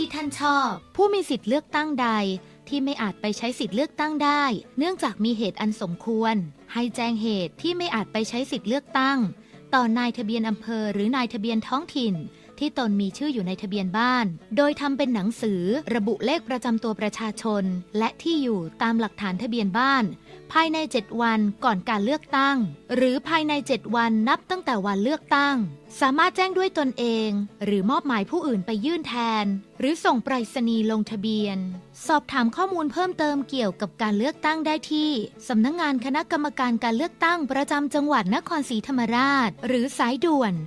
ที่ท่านชอบ ผู้มีสิทธิ์เลือกตั้งใด ที่ไม่อาจไปใช้สิทธิ์เลือกตั้งได้ เนื่องจากมีเหตุอันสมควร ให้แจ้งเหตุที่ไม่อาจไปใช้สิทธิ์เลือกตั้ง ต่อนายทะเบียนอำเภอหรือนายทะเบียนท้องถิ่น ที่ตนมีชื่ออยู่ในทะเบียนบ้าน โดยทำเป็นหนังสือระบุเลขประจำตัวประชาชน และที่อยู่ตามหลักฐานทะเบียนบ้าน ภายใน 7 วันก่อนการเลือกตั้ง หรือภายใน 7 วันนับตั้งแต่วันเลือกตั้ง สามารถแจ้งด้วยตนเอง หรือมอบหมายผู้อื่นไปยื่นแทน หรือส่งไปรษณีย์ลงทะเบียนสอบถามข้อมูลเพิ่มเติมเกี่ยวกับการเลือกตั้งได้ที่ สำนักงงานคณะกรรมการการเลือกตั้งประจำจังหวัดนครศรีธรรมราช หรือสายด่วน 1444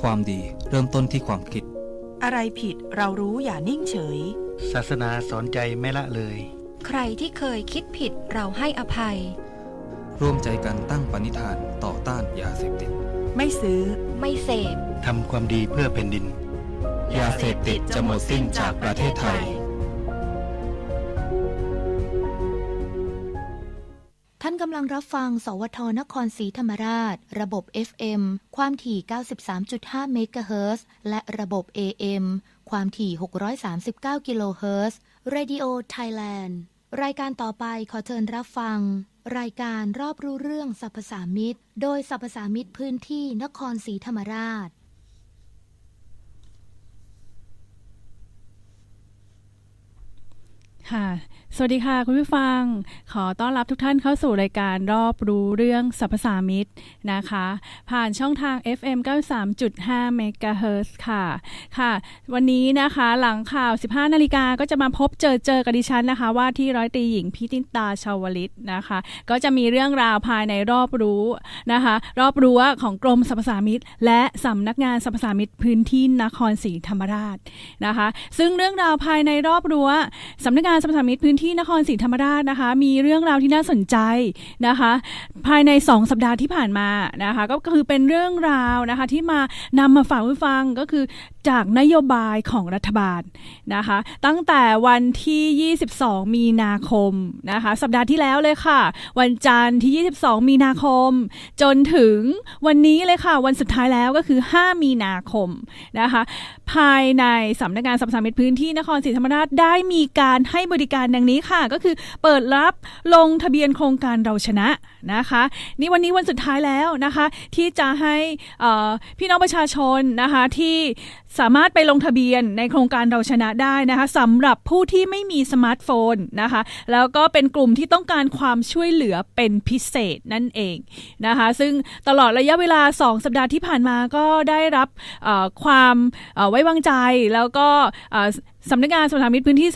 ความดีเริ่มต้นที่ความคิด อะไรผิดเรารู้อย่านิ่งเฉย ศาสนาสอนใจไม่ละเลย ใครที่เคยคิดผิดเราให้อภัย ร่วมใจกันตั้งปณิธานต่อต้านยาเสพติด ไม่ซื้อ ไม่เสพ ทำความดีเพื่อแผ่นดิน ยาเสพติดจะหมดสิ้นจากประเทศไทย ท่านกำลังรับฟัง สวทนครศรีธรรมราช ระบบ FM ความถี่ 93.5 เมกะเฮิรตซ์และระบบ AM ความถี่ 639 กิโลเฮิรตซ์ Radio Thailand รายการต่อไปขอเชิญรับฟัง รายการรอบรู้เรื่องสรรพสามิตโดยสรรพสามิตพื้นที่นครศรีธรรมราช ค่ะ สวัสดีค่ะ คุณผู้ฟัง ขอต้อนรับทุกท่านเข้าสู่รายการรอบรู้เรื่องสรรพสามิตนะคะ ผ่านช่องทาง FM 93.5 MHz ค่ะ ค่ะ วันนี้นะคะหลังข่าว 15 นาฬิกาก็จะมาพบเจอเจอกับดิฉันนะคะ ว่าที่ร้อยตรีหญิงพิตินตาชาวลิตนะคะ ก็จะมีเรื่องราวภายในรอบรู้นะคะ รอบรั้วของกรมสรรพสามิตและสำนักงานสรรพสามิตพื้นที่นครศรีธรรมราชนะคะ ซึ่งเรื่องราวภายในรอบรั้วสำนักงานสรรพสามิตพื้นที่นครศรีธรรมราชนะคะ มีเรื่องราวที่น่าสนใจนะคะ ภายใน 2 สัปดาห์ที่ผ่านมานะคะ ก็คือเป็นเรื่องราวนะคะที่มานำมาฝากผู้ฟังก็คือ จากนโยบายของรัฐบาลนะคะ ตั้งแต่วันที่ 22 มีนาคมนะคะ สัปดาห์ที่แล้วเลยค่ะ วันจันทร์ที่ 22 มีนาคม จนถึงวันนี้เลยค่ะ วันสุดท้ายแล้วก็คือ 5 มีนาคมนะคะ ภายในสำนักงานสรรพสามิตพื้นที่นครศรีธรรมราชได้มีการให้บริการดังนี้ค่ะ ก็คือเปิดรับลงทะเบียนโครงการเราชนะ นะคะ นี่วันนี้วันสุดท้ายแล้วนะคะ ที่จะให้พี่น้องประชาชนนะคะที่สามารถไปลงทะเบียนในโครงการเราชนะได้นะคะสำหรับผู้ที่ไม่มีสมาร์ทโฟนนะคะ แล้วก็เป็นกลุ่มที่ต้องการความช่วยเหลือเป็นพิเศษนั่นเองนะคะ ซึ่งตลอดระยะเวลา 2 สัปดาห์ที่ผ่านมาก็ได้รับความไว้วางใจแล้วก็สำนักงานสมรมิตพื้นที่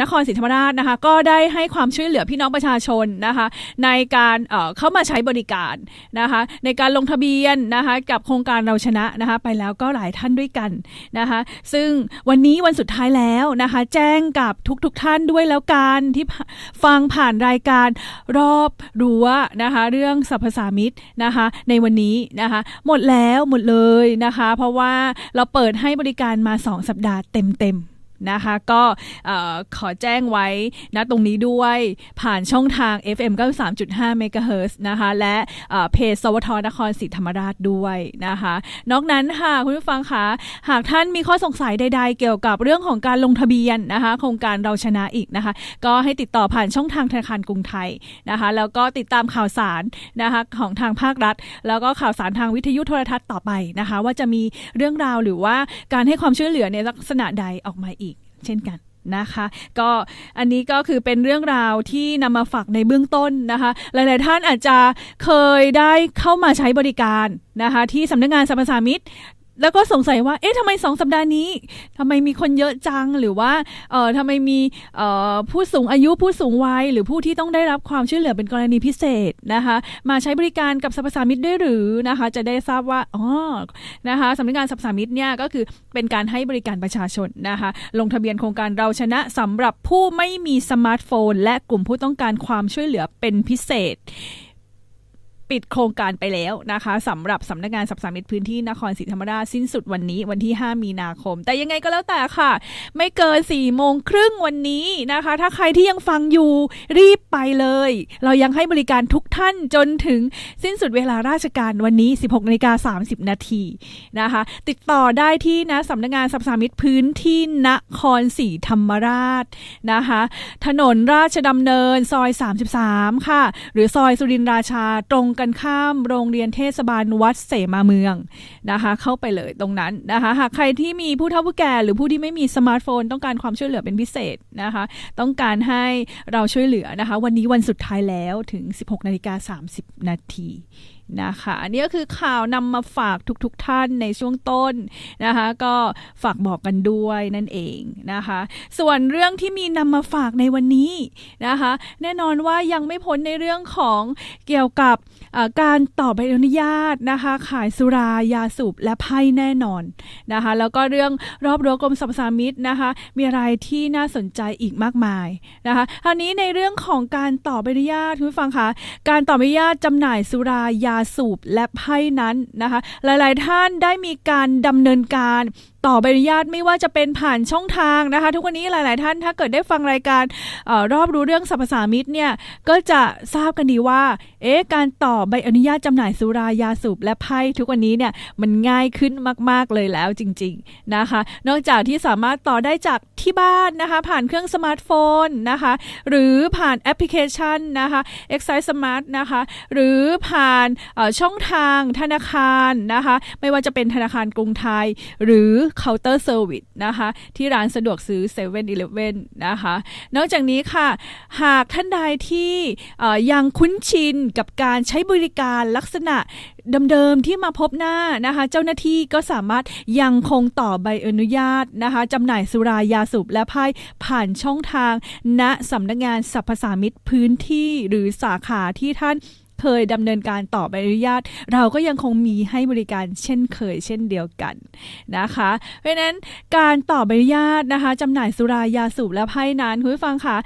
นครศรีธรรมราชนะคะก็ได้ให้ความช่วยเหลือพี่น้องประชาชนนะคะในการเอ่อเข้ามาใช้บริการนะคะในการลงทะเบียนนะคะกับโครงการเราชนะนะคะไปแล้วก็หลายท่านด้วยกันนะคะซึ่งวันนี้วันสุดท้ายแล้วนะคะแจ้งกับทุกๆทท่านด้วยแล้วกันที่ฟังผ่านรายการรอบรั้วนะคะเรื่องสรรพสามิตนะคะในวันนี้นะคะหมดแล้วหมดเลยนะคะเพราะว่าเราเปิดให้บริการมา 2 สัปดาห์เต็มๆ นะคะก็ขอแจ้งไว้นะตรงนี้ด้วยผ่านช่องทาง FM 93.5 MHz นะคะและเอ่อเพจสวทนครศรีธรรมราชด้วยนะคะ นอกนั้นค่ะคุณผู้ฟังคะหากท่านมีข้อสงสัยใดๆ เกี่ยวกับเรื่องของการลงทะเบียนนะคะโครงการเราชนะอีกนะคะ ก็ให้ติดต่อผ่านช่องทางธนาคารกรุงไทยนะคะแล้วก็ติดตามข่าวสารนะคะของทางภาครัฐ แล้วก็ข่าวสารทางวิทยุโทรทัศน์ต่อไปนะคะ ว่าจะมีเรื่องราวหรือว่าการให้ความช่วยเหลือในลักษณะใดออกมาอีก เช่นกันนะคะ ก็อันนี้ก็คือเป็นเรื่องราวที่นำมาฝากในเบื้องต้นนะคะ หลาย ๆ ท่านอาจจะเคยได้เข้ามาใช้บริการนะคะ ที่สำนักงานสรรพสามิต แล้วก็สงสัยว่า เอ๊ะทำไมสองสัปดาห์นี้ทำไมมีคนเยอะจัง หรือว่า เอ่อทำไมมีเอ่อผู้สูงอายุผู้สูงวัย หรือผู้ที่ต้องได้รับความช่วยเหลือเป็นกรณีพิเศษนะคะ มาใช้บริการกับสรรพสามิตด้วยหรือนะคะ จะได้ทราบว่า อ๋อ นะคะสำนักงานสรรพสามิตเนี่ยก็คือเป็นการให้บริการประชาชนนะคะ ลงทะเบียนโครงการเราชนะสำหรับผู้ไม่มีสมาร์ทโฟน และกลุ่มผู้ต้องการความช่วยเหลือเป็นพิเศษ ปิดโครงการไปแล้วนะคะสำหรับสำนักงานสรรพสามิตพื้นที่นครศรีธรรมราชสิ้นสุดวันนี้วันที่ 5 มีนาคม แต่ยังไงก็แล้วแต่ค่ะ ไม่เกิน4ี่โมงครึ่งวันนี้นะคะ ถ้าใครที่ยังฟังอยู่รีบไปเลย เรายังให้บริการทุกท่านจนถึงสิ้นสุดเวลาราชการวันนี้ 16นาฬิกา30 นาทีนะคะ ติดต่อได้ที่นะสำนักงานสรรพสามิตพื้นที่นครศรีธรรมราชนะคะ ถนนราชดำเนินซอย 33 ค่ะ หรือซอยสุรินทราชาตรงกันข้ามโรงเรียนเทศบาลวัดเสมาเมืองนะคะ เข้าไปเลยตรงนั้นนะคะหากใครที่มีผู้เฒ่าผู้แก่หรือผู้ที่ไม่มีสมาร์ทโฟน ต้องการความช่วยเหลือเป็นพิเศษนะคะ ต้องการให้เราช่วยเหลือนะคะ วันนี้วันสุดท้ายแล้วถึง 16นาฬิกา30นาที นะคะอันนี้ก็คือข่าวนำมาฝากทุกๆทท่านในช่วงต้นนะคะ ก็ฝากบอกกันด้วยนั่นเองนะคะ ส่วนเรื่องที่มีนำมาฝากในวันนี้นะคะ แน่นอนว่ายังไม่พ้นในเรื่องของเกี่ยวกับการต่อใบอนุญาตนะคะ ขายสุรายาสูบและไพ่แน่นอนนะคะ แล้วก็เรื่องรอบรั้วกรมสรรพสามิตนะคะ มีอะไรที่น่าสนใจอีกมากมายนะคะคราวนี้ในเรื่องของการต่อใบอนุญาตคุณผู้ฟังคะการต่อใบอนุญาตจำหน่ายสุรายาาสูบและไพ่นั้นนะคะ หลาย ๆ ท่านได้มีการดำเนินการ ต่อใบอนุญาตไม่ว่าจะเป็นผ่านช่องทางนะคะ ทุกวันนี้หลาย ๆ ท่านถ้าเกิดได้ฟังรายการออรอบรู้เรื่องสรรพสามิตเนี่ยก็จะทราบกันดีว่าเอ๊ะการต่อใบอนุญาตจำหน่ายสุรายาสูบและไพ่ทุกวันนี้เนี่ยมันง่ายขึ้นมาก ๆ เลยแล้วจริง ๆ นะคะ นอกจากที่สามารถต่อได้จากที่บ้านนะคะ ผ่านเครื่องสมาร์ทโฟนนะคะ หรือผ่านแอปพลิเคชันนะคะ Excite Smart นะคะ หรือผ่านช่องทางธนาคารนะคะ ไม่ว่าจะเป็นธนาคารกรุงไทย หรือเคาน์เตอร์เซอร์วิสนะคะ ที่ร้านสะดวกซื้อ7 e เ e ่ e อนะคะ นอกจากนี้ค่ะ หากท่านใดที่ยังคุ้นชินกับการใช้บริการลักษณะเดิมๆที่มาพบหน้านะคะ เจ้าหน้าที่ก็สามารถยังคงต่อใบอนุญาตนะคะจำหน่ายสุรายาสูบและไพ่ผ่านช่องทาง ณสำนักงานสรรพสามิตพื้นที่หรือสาขาที่ท่าน เคยดำเนินการต่อใบอนุญาต เราก็ยังคงมีให้บริการเช่นเคยเช่นเดียวกันนะคะ เพราะนั้นการต่อใบอนุญาตนะคะจำหน่ายสุรายาสูบและไพ่นั้นคุณผู้ฟังค่ะ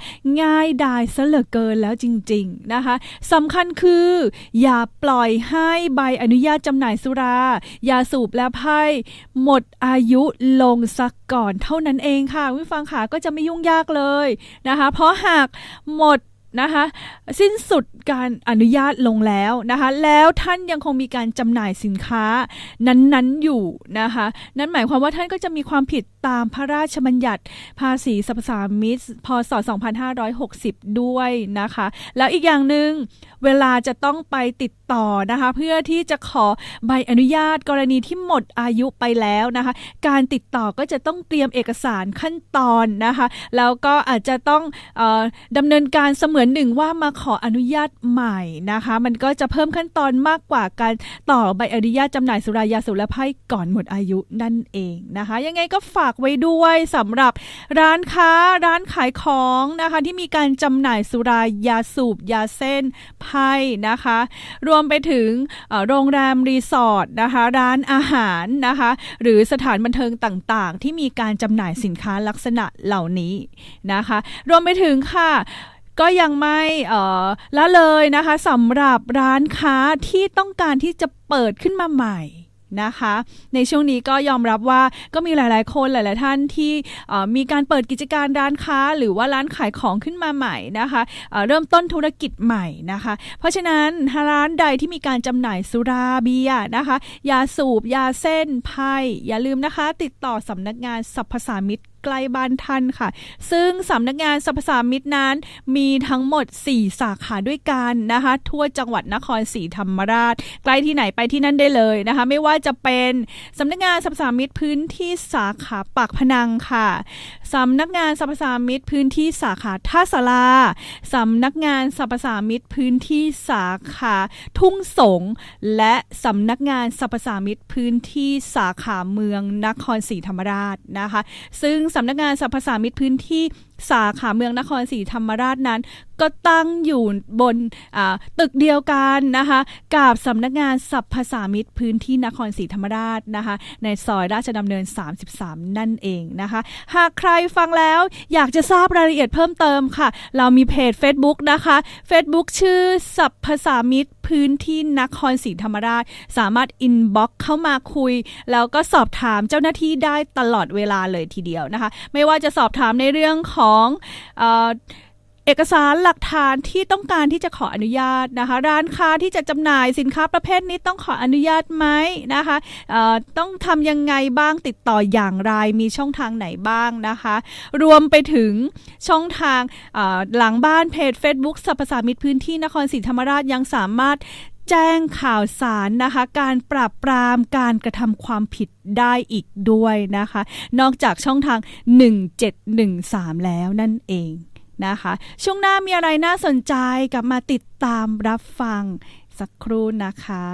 ง่ายดายซะเหลือเกินแล้วจริง ๆนะคะสำคัญคือ อย่าปล่อยให้ใบอนุญาตจำหน่ายสุรายาสูบและไพ่หมดอายุลงสักก่อนเท่านั้นเองค่ะคุณผู้ฟังค่ะก็จะไม่ยุ่งยากเลยนะคะ เพราะหากหมด นะคะสิ้นสุดการอนุญาตลงแล้วนะคะแล้วท่านยังคงมีการจำหน่ายสินค้านั้นๆอยู่นะคะนั่นหมายความว่าท่านก็จะมีความผิดตามพระราชบัญญัติภาษีสรรพสามิตพศ 2560 ด้วยนะคะ แล้วอีกอย่างหนึ่งเวลาจะต้องไปติดต่อนะคะเพื่อที่จะขอใบอนุญาตกรณีที่หมดอายุไปแล้วนะคะการติดต่อก็จะต้องเตรียมเอกสารขั้นตอนนะคะแล้วก็อาจจะต้องออดำเนินการเสมือนหนึ่งว่ามาขออนุญาตใหม่นะคะ มันก็จะเพิ่มขั้นตอนมากกว่าการต่อใบอนุญาตจำหน่ายสุรายาสูบและไพ่ก่อนหมดอายุนั่นเองนะคะ ยังไงก็ฝากไว้ด้วยสำหรับร้านค้าร้านขายของนะคะ ที่มีการจำหน่ายสุรายาสูบยาเส้นไพ่นะคะ รวมไปถึงโรงแรมรีสอร์ทนะคะ ร้านอาหารนะคะ หรือสถานบันเทิงต่างๆ ที่มีการจำหน่ายสินค้าลักษณะเหล่านี้นะคะ รวมไปถึงค่ะ ก็ยังไม่เออละเลยนะคะสำหรับร้านค้าที่ต้องการที่จะเปิดขึ้นมาใหม่นะคะ ในช่วงนี้ก็ยอมรับว่าก็มีหลาย ๆ คนหลาย ๆ ท่านที่มีการเปิดกิจการร้านค้า หรือว่าร้านขายของขึ้นมาใหม่นะคะเเริ่มต้นธุรกิจใหม่นะคะ เพราะฉะนั้นร้านใดที่มีการจำหน่ายสุราเบียนะคะ ยาสูบ ยาเส้นไพ่อย่าลืมนะคะ ติดต่อสำนักงานสรรพสามิต ใกล้บ้านท่านค่ะ ซึ่งสำนักงานสรรพสามิตนั้น มีทั้งหมด 4 สาขาด้วยกันนะคะ ทั่วจังหวัดนครศรีธรรมราช ใกล้ที่ไหนไปที่นั่นได้เลยนะคะ ไม่ว่าจะเป็นสำนักงานสรรพสามิตพื้นที่สาขาปากพนังค่ะสำนักงานสรรพสามิตพื้นที่สาขาท่าสาราสำนักงานสรรพสามิตพื้นที่สาขาทุ่งสง และสำนักงานสรรพสามิตพื้นที่สาขาเมืองนครศรีธรรมราชนะคะ ซึ่งสำนักงานสรรพสามิตพื้นที่ สาขาเมืองนครศรีธรรมราชนั้น ก็ตั้งอยู่บนตึกเดียวกันนะคะกับสำนักงานสรรพสามิตพื้นที่นครศรีธรรมราชนะคะในซอยราชดำเนิน 33 นั่นเองนะคะ หากใครฟังแล้วอยากจะทราบรายละเอียดเพิ่มเติมค่ะ เรามีเพจ Facebook นะคะ Facebook ชื่อสัพพสามิตพื้นที่นครศรีธรรมราช สามารถอินบ็อกเข้ามาคุย แล้วก็สอบถามเจ้าหน้าที่ได้ตลอดเวลาเลยทีเดียวนะคะ ไม่ว่าจะสอบถามในเรื่องของเออเอกสารหลักฐานที่ต้องการที่จะขออนุญาตนะคะ ร้านค้าที่จะจำหน่ายสินค้าประเภทนี้ต้องขออนุญาตไหมนะคะต้องทำยังไงบ้างติดต่ออย่างไรมีช่องทางไหนบ้างนะคะ รวมไปถึงช่องทางหลังบ้านเพจ Facebook สรรพสามิตพื้นที่นครศรีธรรมราชยังสามารถ แจ้งข่าวสารนะคะ การปราบปรามการกระทำความผิดได้อีกด้วยนะคะ นอกจากช่องทาง 1713 แล้วนั่นเองนะคะ ช่วงหน้ามีอะไรน่าสนใจกลับมาติดตามรับฟังสักครู่นะคะ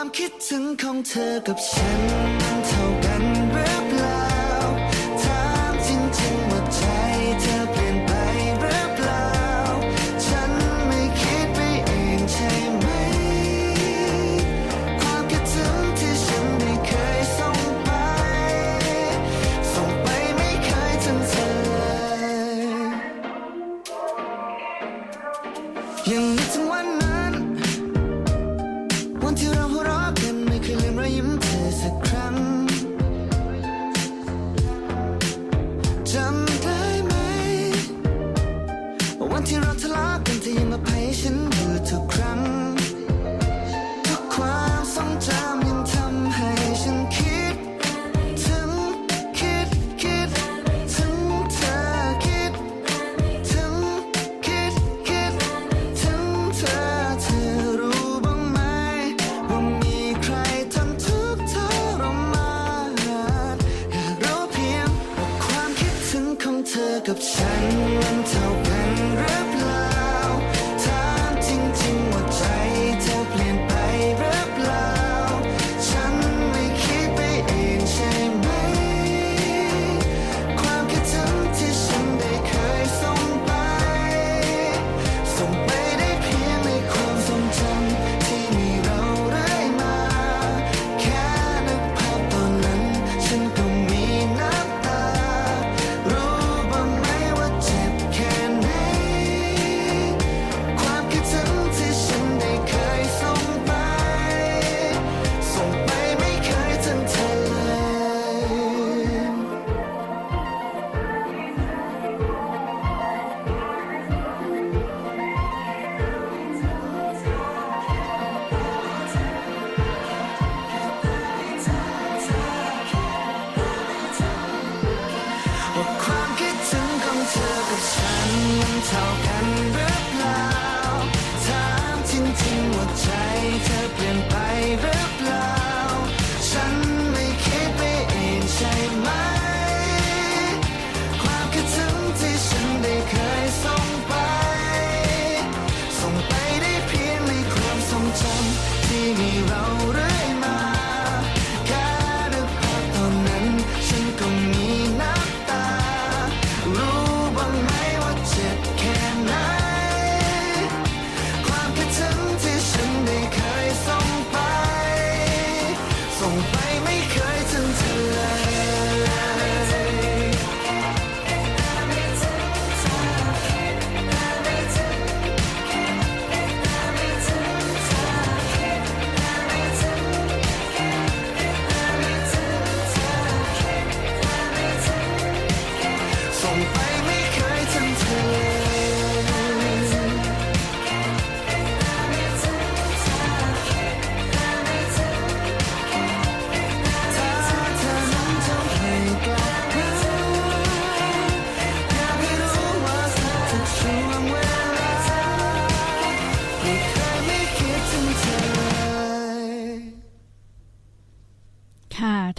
ความคิดถึงของเธอกับฉันมันเท่ากัน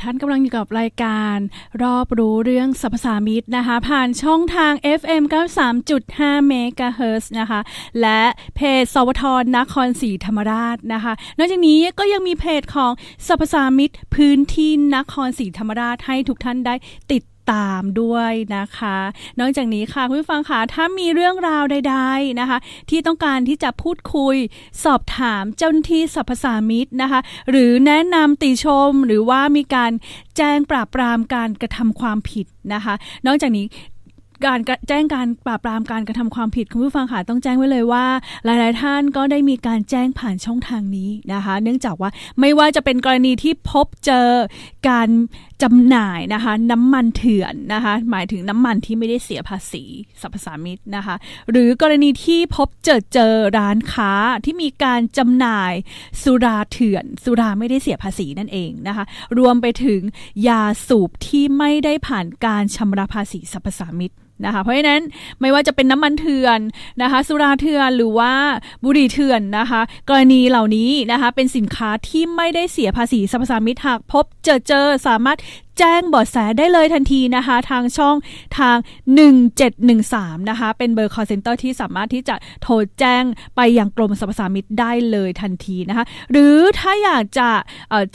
านกำลังอยู่กับรายการรอบรู้เรื่องสรรพสามิตนะคะ ผ่านช่องทาง FM 93.5เมกะเฮิรตซ์นะคะ และเพจสวทนครศรีธรรมราชนะคะ นอกจากนี้ก็ยังมีเพจของสรรพสามิตพื้นที่นครศรีธรรมราชให้ทุกท่านได้ติด ตามด้วยนะคะ นอกจากนี้ค่ะคุณผู้ฟังค่ะถ้ามีเรื่องราวใด ๆนะคะ ที่ต้องการที่จะพูดคุย สอบถามเจ้าหน้าที่สรรพสามิตนะคะ หรือแนะนำติชมหรือว่ามีการแจ้งปราบปรามการกระทำความผิดนะคะ นอกจากนี้การแจ้งการปราบปรามการกระทำความผิดคุณผู้ฟังค่ะต้องแจ้งไว้เลยว่า หลาย ๆ ท่านก็ได้มีการแจ้งผ่านช่องทางนี้นะคะ เนื่องจากว่าไม่ว่าจะเป็นกรณีที่พบเจอการ จำหน่ายนะคะน้ำมันเถื่อนนะคะหมายถึงน้ำมันที่ไม่ได้เสียภาษีสรรพสามิตนะคะ หรือกรณีที่พบเจอเจอร้านค้าที่มีการจำหน่ายสุราเถื่อน สุราไม่ได้เสียภาษีนั่นเองนะคะ รวมไปถึงยาสูบที่ไม่ได้ผ่านการชำระภาษีสรรพสามิต นะคะเพราะฉะนั้นไม่ว่าจะเป็นน้ำมันเถื่อนนะคะสุราเถื่อนหรือว่าบุหรี่เถื่อนนะคะ กรณีเหล่านี้นะคะเป็นสินค้าที่ไม่ได้เสียภาษีสรรพสามิตหากพบเจอเจอสามารถ แจ้งเบาะแสได้เลยทันทีนะคะ ทางช่องทาง 1713 นะคะ เป็นเบอร์ call center ที่สามารถที่จะโทรแจ้งไปยังกรมสรรพสามิตได้เลยทันทีนะคะ หรือถ้าอยากจะ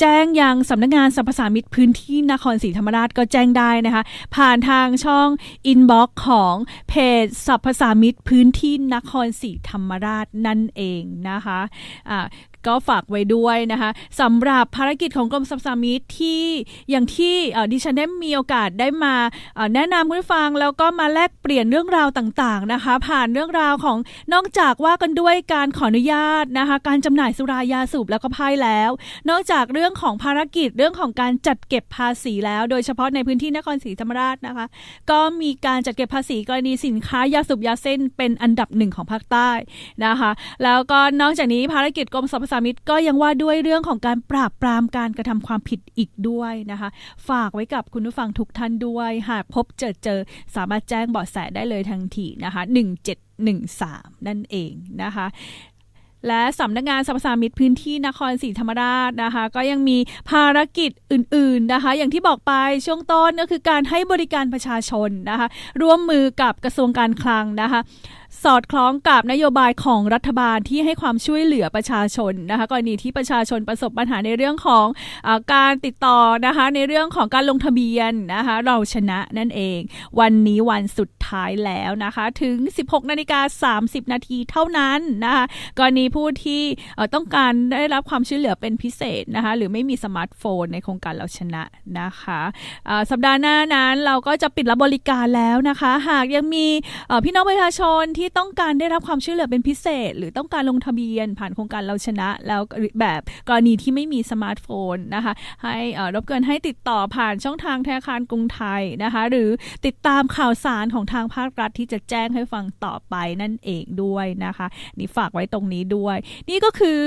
แจ้งยังสำนักงานสรรพสามิตพื้นที่นครศรีธรรมราชก็แจ้งได้นะคะ ผ่านทางช่อง inbox ของเพจสรรพสามิตพื้นที่นครศรีธรรมราชนั่นเองนะคะอ่า ก็ฝากไว้ด้วยนะคะสำหรับภารกิจของกรมสรรพสามิตที่อย่างที่ดิฉันได้มีโอกาสได้มาแนะนำคุณผู้ฟังแล้วก็มาแลกเปลี่ยนเรื่องราวต่างๆนะคะ ผ่านเรื่องราวของนอกจากว่ากันด้วยการขออนุญาตนะคะการจำหน่ายสุรายาสูบแล้วก็ไพ่แล้ว นอกจากเรื่องของภารกิจเรื่องของการจัดเก็บภาษีแล้ว โดยเฉพาะในพื้นที่นครศรีธรรมราชนะคะ ก็มีการจัดเก็บภาษีกรณีสินค้ายาสูบยาเส้นเป็นอันดับหนึ่งของภาคใต้นะคะ แล้วก็นอกจากนี้ภารกิจกรมสรรพามิตรก็ยังว่าด้วยเรื่องของการปราบปรามการกระทำความผิดอีกด้วยนะคะ ฝากไว้กับคุณผู้ฟังทุกท่านด้วย หากพบเจอเจอสามารถแจ้งเบาะแสได้เลยทันทีนะคะ 1713 นั่นเองนะคะและสำนักงานสรรพสามิตพื้นที่นครศรีธรรมราชนะคะ ก็ยังมีภารกิจอื่น ๆนะคะ อย่างที่บอกไปช่วงต้นก็คือการให้บริการประชาชนนะคะ ร่วมมือกับกระทรวงการคลังนะคะ สอดคล้องกับนโยบายของรัฐบาลที่ให้ความช่วยเหลือประชาชนนะคะกรณีที่ประชาชนประสบปัญหาในเรื่องของอการติดต่อนะคะในเรื่องของการลงทะเบียนนะคะเราชนะนั่นเอง วันนี้วันสุดท้ายแล้วนะคะถึง 16นาฬิกา30 นาทีเท่านั้นนะคะกรณีผู้ที่ต้องการได้รับความช่วยเหลือเป็นพิเศษนะคะหรือไม่มีสมาร์ทโฟนในโครงการเราชนะนะคะสัปดาห์หน้านั้นเราก็จะปิดรับบริการแล้วนะคะ หากยังมีพี่น้องประชาชนที่ที่ต้องการได้รับความช่วยเหลือเป็นพิเศษ หรือต้องการลงทะเบียนผ่านโครงการเราชนะ แล้วแบบกรณีที่ไม่มีสมาร์ทโฟนนะคะ ให้รบกวนให้ติดต่อผ่านช่องทางธนาคารกรุงไทยนะคะ หรือติดตามข่าวสารของทางภาครัฐที่จะแจ้งให้ฟังต่อไปนั่นเองด้วยนะคะ นี่ฝากไว้ตรงนี้ด้วย นี่ก็คือ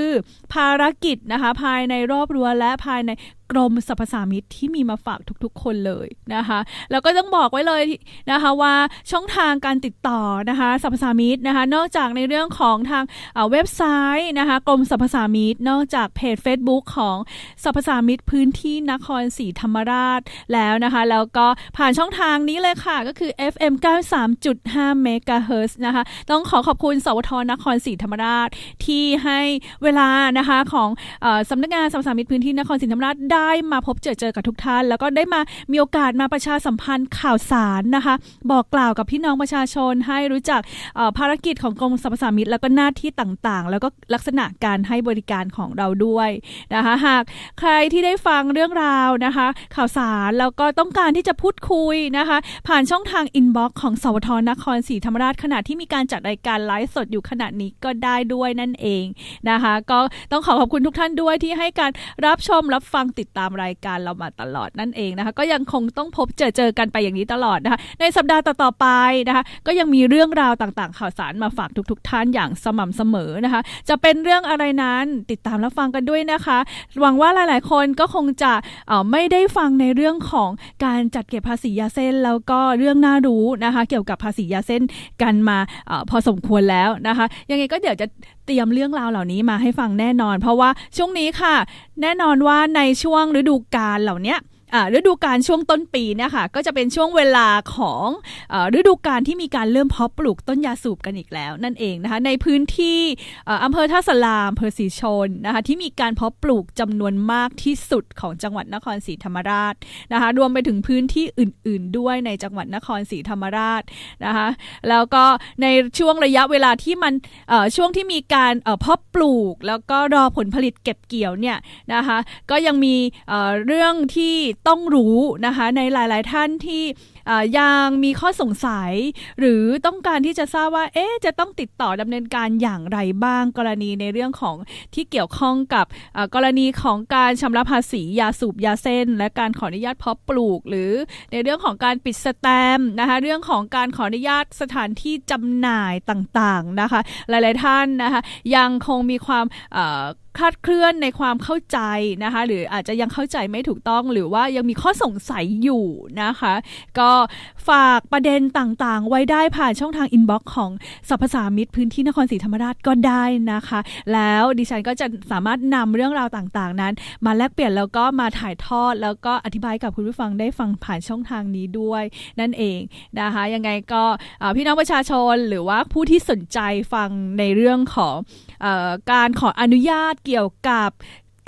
ภารกิจนะคะ ภายในรอบรั้วและภายใน กรมสรรพสามิตที่มีมาฝากทุกๆ คนเลยนะคะ แล้วก็ต้องบอกไว้เลยนะคะว่าช่องทางการติดต่อนะคะสรรพสามิตนะคะ นอกจากในเรื่องของทางเว็บไซต์นะคะกรมสรรพสามิตนอกจากเพจ Facebook ของสรรพสามิตพื้นที่นครศรีธรรมราชแล้วนะคะ แล้วก็ผ่านช่องทางนี้เลยค่ะ ก็คือ FM 93.5 MHz นะคะ ต้องขอขอบคุณ สวทนครศรีธรรมราชที่ให้เวลานะคะของอสำนักงานสรรพสามิตพื้นที่นครศรีธรรมราชได้มาพบเจอเจอกับทุกท่าน แล้วก็ได้มามีโอกาสมาประชาสัมพันธ์ข่าวสารนะคะ บอกกล่าวกับพี่น้องประชาชนให้รู้จักภารกิจของกรมสรรพสามิตแล้วก็หน้าที่ต่างๆ แล้วก็ลักษณะการให้บริการของเราด้วยนะคะหากใครที่ได้ฟังเรื่องราวนะคะ ข่าวสารแล้วก็ต้องการที่จะพูดคุยนะคะ ผ่านช่องทางอินบ็อกซ์ของสวทนครศรีธรรมราชขณะที่มีการจัดรายการไลฟ์สดอยู่ขณะนี้ก็ได้ด้วยนั่นเองนะคะ ก็ต้องขอขอบคุณทุกท่านด้วยที่ให้การรับชมรับฟังติดตามรายการเรามาตลอดนั่นเองนะคะ ก็ยังคงต้องพบเจอเจอกันไปอย่างนี้ตลอดนะคะ ในสัปดาห์ต่อๆไปนะคะ ก็ยังมีเรื่องราวต่างๆ ข่าวสารมาฝากทุกๆท่านอย่างสม่ำเสมอนะคะ จะเป็นเรื่องอะไรนั้นติดตามรับฟังกันด้วยนะคะ หวังว่าหลายๆ คนก็คงจะเอ่อไม่ได้ฟังในเรื่องของการจัดเก็บภาษียาเส้น แล้วก็เรื่องน่ารู้นะคะ เกี่ยวกับภาษียาเส้นกันมาเออพอสมควรแล้วนะคะ ยังไงก็เดี๋ยวจะ เตรียมเรื่องราวเหล่านี้มาให้ฟังแน่นอน เพราะว่าช่วงนี้ค่ะ แน่นอนว่าในช่วงฤดูกาลเหล่านี้ ฤดูกาลช่วงต้นปีเนี่ยค่ะก็จะเป็นช่วงเวลาของอฤดูกาลที่มีการเริ่มเพาะปลูกต้นยาสูบกันอีกแล้ว นั่นเองนะคะในพื้นที่อำเภอท่าสลามอำเภอศรีชนนะคะที่มีการเพาะปลูกจำนวนมากที่สุดของจังหวัดนครศรีธรรมราชนะคะรวมไปถึงพื้นที่อื่น ๆ ด้วยในจังหวัดนครศรีธรรมราชนะคะแล้วก็ในช่วงระยะเวลาที่มันช่วงที่มีการเพาะปลูก แล้วก็รอผลผลิตเก็บเกี่ยวเนี่ยนะคะก็ยังมีเรื่องที่ต้องรู้นะคะในหลาย ๆ ท่านที่ยังมีข้อสงสัย หรือต้องการที่จะทราบว่าเอ๊จะต้องติดต่อดำเนินการอย่างไรบ้างกรณีในเรื่องของที่เกี่ยวข้องกับกรณีของการชำระภาษียาสูบยาเส้น และการขออนุญาตเพาะปลูก หรือในเรื่องของการปิดสแตมนะคะเรื่องของการขออนุญาตสถานที่จำหน่ายต่าง ๆ นะคะ หลาย ๆ ท่านนะคะยังคงมีความคลาดเคลื่อนในความเข้าใจนะคะ หรืออาจจะยังเข้าใจไม่ถูกต้องหรือว่ายังมีข้อสงสัยอยู่นะคะ ก็ฝากประเด็นต่างๆ ไว้ได้ผ่านช่องทางอินบ็อกซ์ของสรรพสามิตรพื้นที่นครศรีธรรมราชก็ได้นะคะ แล้วดิฉันก็จะสามารถนำเรื่องราวต่างๆ นั้น มาแลกเปลี่ยนแล้วก็มาถ่ายทอด แล้วก็อธิบายกับคุณผู้ฟังได้ฟังผ่านช่องทางนี้ด้วย นั่นเองนะคะยังไงก็พี่น้องประชาชนหรือว่าผู้ที่สนใจฟังในเรื่องของ การขออนุญาตเกี่ยวกับ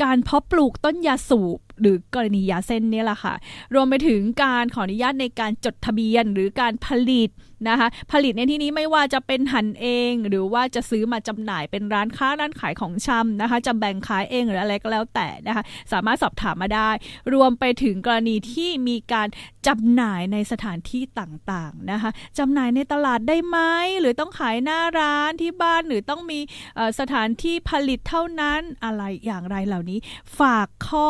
การเพาะปลูกต้นยาสูบหรือกรณียาเส้นนี่แหละค่ะ รวมไปถึงการขออนุญาตในการจดทะเบียน หรือการผลิต นะคะผลิตในที่นี้ไม่ว่าจะเป็นหันเอง หรือว่าจะซื้อมาจำหน่ายเป็นร้านค้าร้านขายของชำนะคะ จะแบ่งขายเองหรืออะไรก็แล้วแต่นะคะ สามารถสอบถามมาได้ รวมไปถึงกรณีที่มีการจำหน่ายในสถานที่ต่างๆนะคะจำหน่ายในตลาดได้ไหมหรือต้องขายหน้าร้านที่บ้านหรือต้องมีสถานที่ผลิตเท่านั้นอะไรอย่างไรเหล่านี้ ฝากข้อ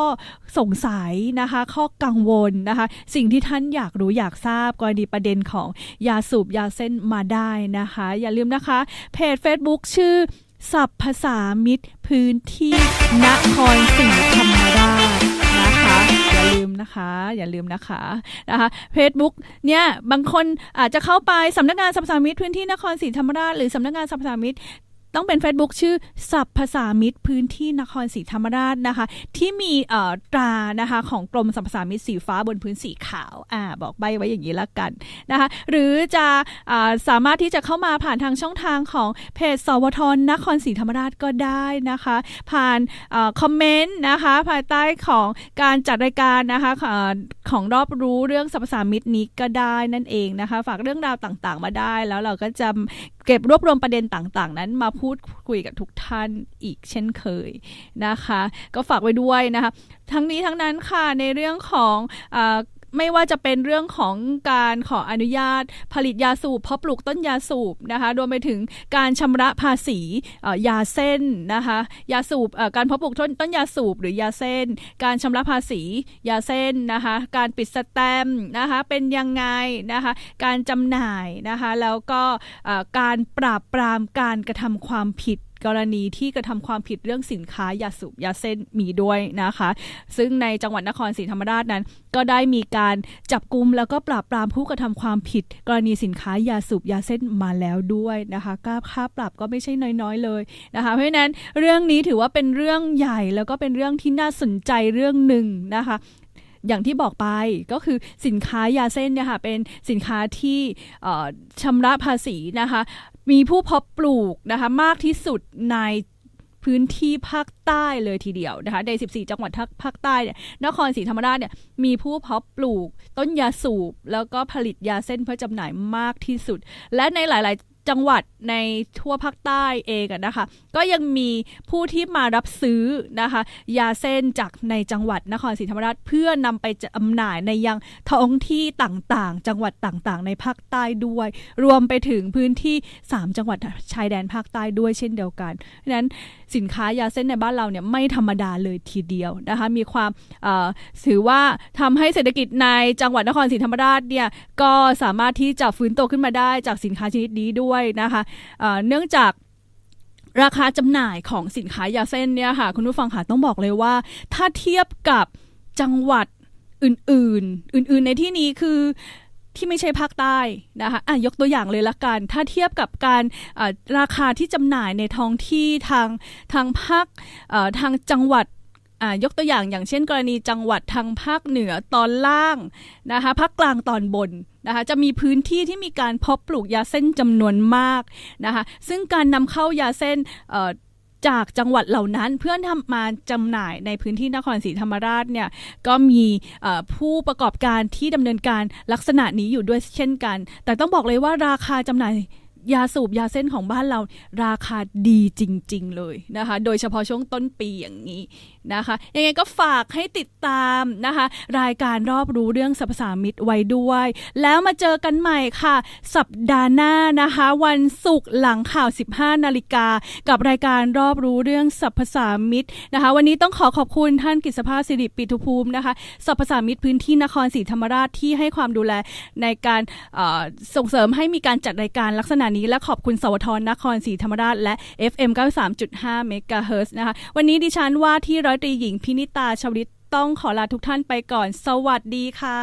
สงสัยนะคะ ข้อกังวลนะคะ สิ่งที่ท่านอยากรู้อยากทราบกรณีประเด็นของยาสูบยาเส้นมาได้นะคะ อย่าลืมนะคะ เพจ Facebook ชื่อสับภาษามิตรพื้นที่นครศรีธรรมราชนะคะอย่าลืมนะคะ อย่าลืมนะคะนะคะเฟซบุ๊กเนี่ยบางคนอาจจะเข้าไปสำนักงานสรรพสามิตพื้นที่นครศรีธรรมราชหรือสำนักงานสรรพสามิต ต้องเป็น Facebook ชื่อสับภาษามิตรพื้นที่นครศรีธรรมราชนะคะ ที่มีตรานะคะของกรมสรรพสามิตสีฟ้าบนพื้นสีขาวอ่าบอกใบไว้อย่างนี้ละกันนะคะ หรือจะอ่าสามารถที่จะเข้ามาผ่านทางช่องทางของเพจสวทนครศรีธรรมราชก็ได้นะคะ ผ่านคอมเมนต์นะคะภายใต้ของการจัดรายการนะคะออของรอบรู้เรื่องสรรพสามิตนี้ก็ได้นั่นเองนะคะ ฝากเรื่องราวต่างๆ มาได้แล้วเราก็จะเก็บรวบรวมประเด็นต่างๆ นั้นมาพูดคุยกับทุกท่านอีกเช่นเคยนะคะ ก็ฝากไว้ด้วยนะคะ ทั้งนี้ทั้งนั้นค่ะในเรื่องของอ ไม่ว่าจะเป็นเรื่องของการขออนุญาต ผลิตยาสูบเพาะปลูกต้นยาสูบนะคะรวมไปถึงการชำระภาษียาเส้นนะคะยาสูบการเพาะปลูกต้นต้นยาสูบหรือยาเส้น การชำระภาษียาเส้นนะคะการปิดสแตมนะคะเป็นยังไงนะคะการจำหน่ายนะคะแล้วก็การปราบปรามการกระทำความผิด กรณีที่กระทำความผิดเรื่องสินค้ายาสูบยาเส้นมีด้วยนะคะ ซึ่งในจังหวัดนครศรีธรรมราชนั้น ก็ได้มีการจับกลุ่มแล้วก็ปราบปรามผู้กระทำความผิด กรณีสินค้ายาสูบยาเส้นมาแล้วด้วยนะคะกค่าปรับก็ไม่ใช่น้อยๆเลยนะคะเพราะฉะนั้นเรื่องนี้ถือว่าเป็นเรื่องใหญ่แล้วก็เป็นเรื่องที่น่าสนใจเรื่องหนึ่งนะคะอย่างที่บอกไปก็คือสินค้ายาเส้นเนี่ยค่ะเป็นสินค้าที่ชำระภาษีนะคะ มีผู้เพาะปลูกนะคะมากที่สุดในพื้นที่ภาคใต้เลยทีเดียวนะคะใน 14 จังหวัดภาคใต้เนี่ยนครศรีธรรมราชเนี่ยมีผู้เพาะปลูก ต้นยาสูบ แล้วก็ผลิตยาเส้นเพื่อจำหน่ายมากที่สุด และในหลาย ๆ จังหวัดในทั่วภาคใต้เองนะคะ ก็ยังมีผู้ที่มารับซื้อนะคะ ยาเส้นจากในจังหวัดนครศรีธรรมราชเพื่อนำไปจำหน่ายในยังท้องที่ต่างๆ จังหวัดต่างๆ ในภาคใต้ด้วย รวมไปถึงพื้นที่ 3 จังหวัดชายแดนภาคใต้ด้วยเช่นเดียวกันเพราะนั้นสินค้ายาเส้นในบ้านเราเนี่ยไม่ธรรมดาเลยทีเดียวนะคะ มีความถือว่าทำให้เศรษฐกิจในจังหวัดนครศรีธรรมราชเนี่ยก็สามารถที่จะฟื้นตัวขึ้นมาได้จากสินค้าชนิดนี้ด้วยนะคะเเนื่องจากราคาจำหน่ายของสินค้ายาเส้นเนี่ยค่ะ คุณผู้ฟังค่ะต้องบอกเลยว่า ถ้าเทียบกับจังหวัดอื่น ๆ อื่น ๆ ในที่นี้คือที่ไม่ใช่ภาคใต้นะคะอะยกตัวอย่างเลยละกัน ถ้าเทียบกับการราคาที่จำหน่ายในท้องที่ทางทางภาคทางจังหวัด ยกตัวอย่างอย่างเช่น กรณีจังหวัดทางภาคเหนือตอนล่างนะคะภาคกลางตอนบนนะคะจะมีพื้นที่ที่มีการเพาะปลูกยาเส้นจำนวนมากนะคะซึ่งการนำเข้ายาเส้นจากจังหวัดเหล่านั้นเพื่อทำมาจำหน่ายในพื้นที่นครศรีธรรมราชเนี่ยก็มีผู้ประกอบการที่ดำเนินการลักษณะนี้อยู่ด้วยเช่นกัน แต่ต้องบอกเลยว่าราคาจำหน่ายยาสูบยาเส้นของบ้านเราราคาดีจริง ๆ เลยนะคะ โดยเฉพาะช่วงต้นปีอย่างนี้นะคะยังไงก็ฝากให้ติดตามนะคะ รายการรอบรู้เรื่องสรรพสามิตไว้ด้วย แล้วมาเจอกันใหม่ค่ะ สัปดาห์หน้านะคะ วันศุกร์หลังข่าว 15 นาฬิกา กับรายการรอบรู้เรื่องสรรพสามิตนะคะ วันนี้ต้องขอขอบคุณท่านกิษภาสิริปิตุภูมินะคะสรรพสามิตพื้นที่นครศรีธรรมราชที่ให้ความดูแลในการส่งเสริมให้มีการจัดรายการลักษณะนี้ และขอบคุณสวทนครศรีธรรมราชและ FM 93.5เมกะเฮิรตซ์นะคะวันนี้ดิฉันว่าที่รร้อยตรีหญิงพินิตาชวลิตต้องขอลาทุกท่านไปก่อน สวัสดีค่ะ